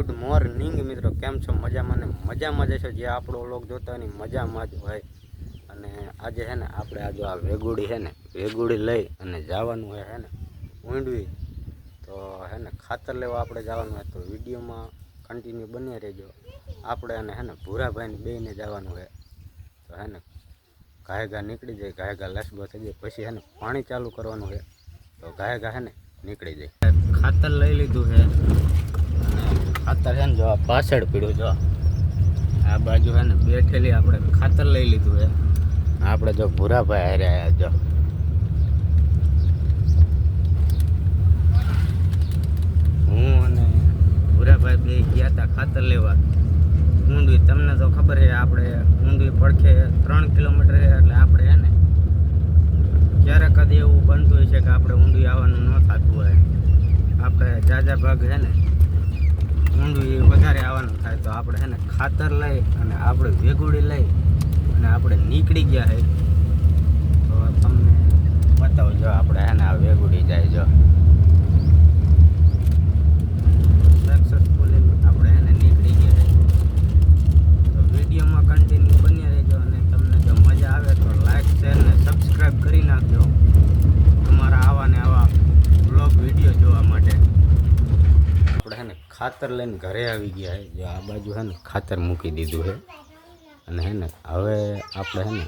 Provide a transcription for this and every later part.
Good morning મિત્રો. કેમ છો? મજામાં ને મજામાં જ છો જે આપણો લોક જોતા હોય મજામાં જ હોય. અને આજે છે ને આપણે આ જો આ વેગુડી છે ને, વેગુડી લઈ અને જવાનું હોય છે ને ઊંડવી. તો હે ને ખાતર લેવા આપણે જવાનું હોય તો વિડીયોમાં કન્ટિન્યુ બની રહેજો. આપણે અને હે ને ભૂરાભાઈને બેને જવાનું હોય તો હે ને ગા નીકળી જાય ગાય ગા લસબો થઈ જાય, પછી હે ને પાણી ચાલુ કરવાનું છે તો ગાય ગા હે ને નીકળી જાય. ખાતર લઈ લીધું છે ખાતર છે ને જો પાછળ પીડ્યું જો. આ બાજુ છે ને બેઠેલી આપણે ખાતર લઈ લીધું છે. આપણે જો ભૂરાભાઈ હારે આયા જો. હું અને ભૂરાભાઈ બે ગયા હતા ખાતર લેવા. ઊંડવી તમને તો ખબર છે, આપણે ઊંડવી પડખે ત્રણ કિલોમીટર એટલે આપણે છે ને ક્યારેક કદી એવું બનતું હોય છે કે આપણે ઊંડવી આવવાનું ન થતું હોય. આપણે જાજા ભાગ છે ને ઊંડવી વધારે આવવાનું થાય તો આપણે છે ને ખાતર લઈ અને આપણે વેગુડી લઈ અને આપણે નીકળી ગયા છે તો તમને બતાવજો આપણે છે ને આ વેગુડી જાય જો. સક્સેસફુલી આપણે એને નીકળી ગયા છે તો વિડીયોમાં કન્ટિન્યુ બની રહેજો અને તમને જો મજા આવે તો લાઈક શેર ને સબસ્ક્રાઈબ કરી નાખજો તમારા આવા ને આવા બ્લોગ વીડિયો જોવા માટે આપણે છે ને ખાતર લઈને ઘરે આવી ગયા છે જો આ બાજુ છે ને ખાતર મૂકી દીધું છે અને હે ને હવે આપણે હે ને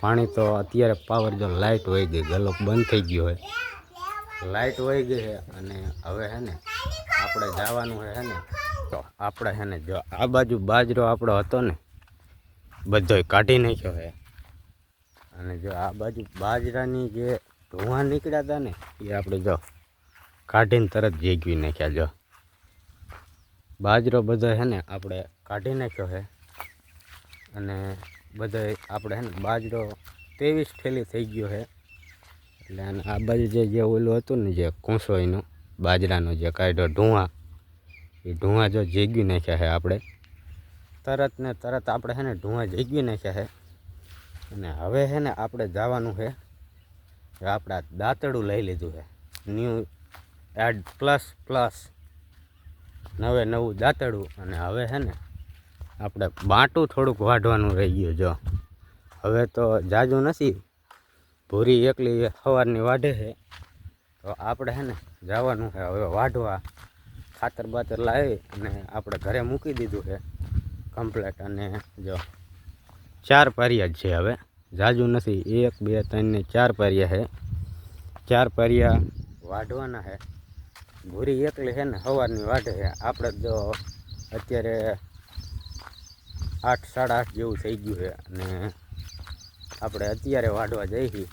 પાણી તો અત્યારે પાવર જો લાઇટ વહી ગઈ, ગલોક બંધ થઈ ગયો હોય લાઇટ વહી ગઈ છે અને હવે હે ને આપણે જવાનું છે ને. તો આપણે હે ને જો આ બાજુ બાજરો આપણો હતો ને, બધોય કાઢી નાખ્યો છે અને જો આ બાજુ બાજરાની જે ધુવા નીકળ્યા હતા ને, એ આપણે જો કાઢીને તરત જેગવી નાખ્યા જો. બાજરો બધો છે ને આપણે કાઢી નાખ્યો છે અને બધો આપણે છે ને બાજરો ત્રેવીસ થેલી થઈ ગયો છે એટલે અને આ બાજુ જે જે ઓલું હતું ને જે કૂંસોઈનું બાજરાનો જે કાઢ્યો ઢૂંવા એ ઢૂંવા જો જેગવી નાખ્યા છે આપણે. તરત ને તરત આપણે છે ને ઢૂંવા જેગવી નાખ્યા છે અને હવે છે ને આપણે જવાનું છે આપણા દાંતડું લઈ લીધું છે ન્યૂ એડ પ્લસ પ્લસ નવે નવું દાંતડું અને હવે છે ને આપણે બાંટું થોડુંક વાઢવાનું રહી ગયું જો. હવે તો જાજુ નથી. ભૂરી એકલી સવારની વાઢે છે. તો આપણે છે ને જવાનું છે હવે વાઢવા. ખાતર બાતર લાવી અને આપણે ઘરે મૂકી દીધું છે કમ્પ્લેટ અને જો ચાર પારિયા છે હવે. જાજુ નથી. એક, બે, ત્રણ ને ચાર પારિયા છે. ચાર પારિયા વાઢવાના છે. ભૂરી એકલી છે ને સવારની વાઢે છે આપણે જો અત્યારે આઠ, સાડા આઠ જેવું થઈ ગયું છે અને આપણે અત્યારે વાઢવા જઈ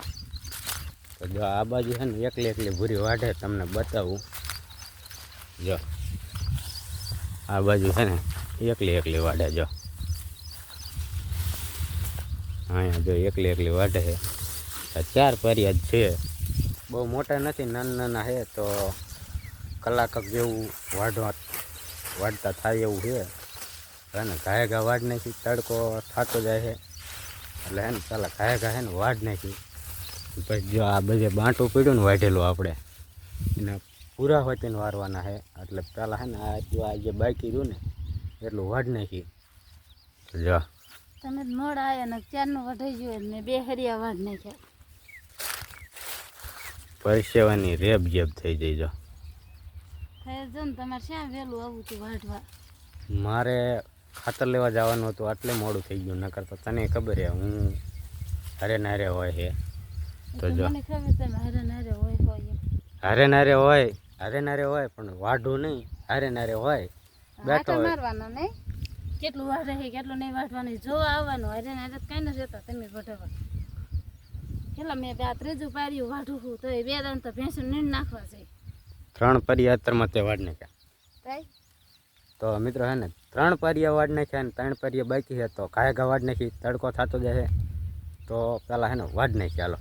તો જો આ બાજુ છે ને એકલી એકલી ભૂરી વાઢે, તમને બતાવું. જો. આ બાજુ છે ને એકલી એકલી વાઢે જો. અહીંયા જો એકલી એકલી વાઢે છે ચાર પરિયા છે. બહુ મોટા નથી, નાના નાના છે તો કલાક જેવું વાઢવા વાઢતા થાય એવું છે. હે ને ઘાય ઘા વાઢ નાખી તડકો થતો જાય છે. એટલે હે ને પેલા ઘાય ઘા હે ને વાઢ નાખી પછી જો આ બધે બાંટું પીડ્યું ને વાઢેલું આપણે. એને પૂરા હોતીને વારવાના છે એટલે પહેલાં હે ને આ જો આ જે બાકી રહ્યું ને એટલું વાઢ નાખી જો. તમે જ મોડ આવ્યા ને ચારનું વઢાઈ ગયું ને બે હરિયા વાઢ નાખ્યા પરસેવાની રેબ જેબ થઈ જાય જો. મારે ખાતર લેવા જવાનું હતું આટલે મોડું થઈ ગયું નકર તો તને ખબર હે હું હરે નારે હોય હે. તો જો. હરે ખબર તમે હારે નારે હોય હરે નારે હોય પણ વાઢું નહીં હરે નારે હોય બેઠો હોય. નહીં? કેટલું વાઢે છે કેટલું નહીં વાઢવાનું? જો આવવાનું હરે નારે કાંઈ નથી જતા તમે વઢવા. કેટલા મેં બે ત્રીજું પાડ્યું વાઢું છું તો એ બે દાન તો ભેંસો નીણ નાખવા છે. ત્રણ પરિયાત્રમાં તે વાડ નાખ્યા. તો મિત્રો હે ને ત્રણ પરિયા વાડ નાખ્યા ને ત્રણ પરિયા બાકી છે તો ઘાય ઘા વાડ નાખી તડકો થતો જાય છે. તો પહેલાં હે ને વાડ નાખી હાલો.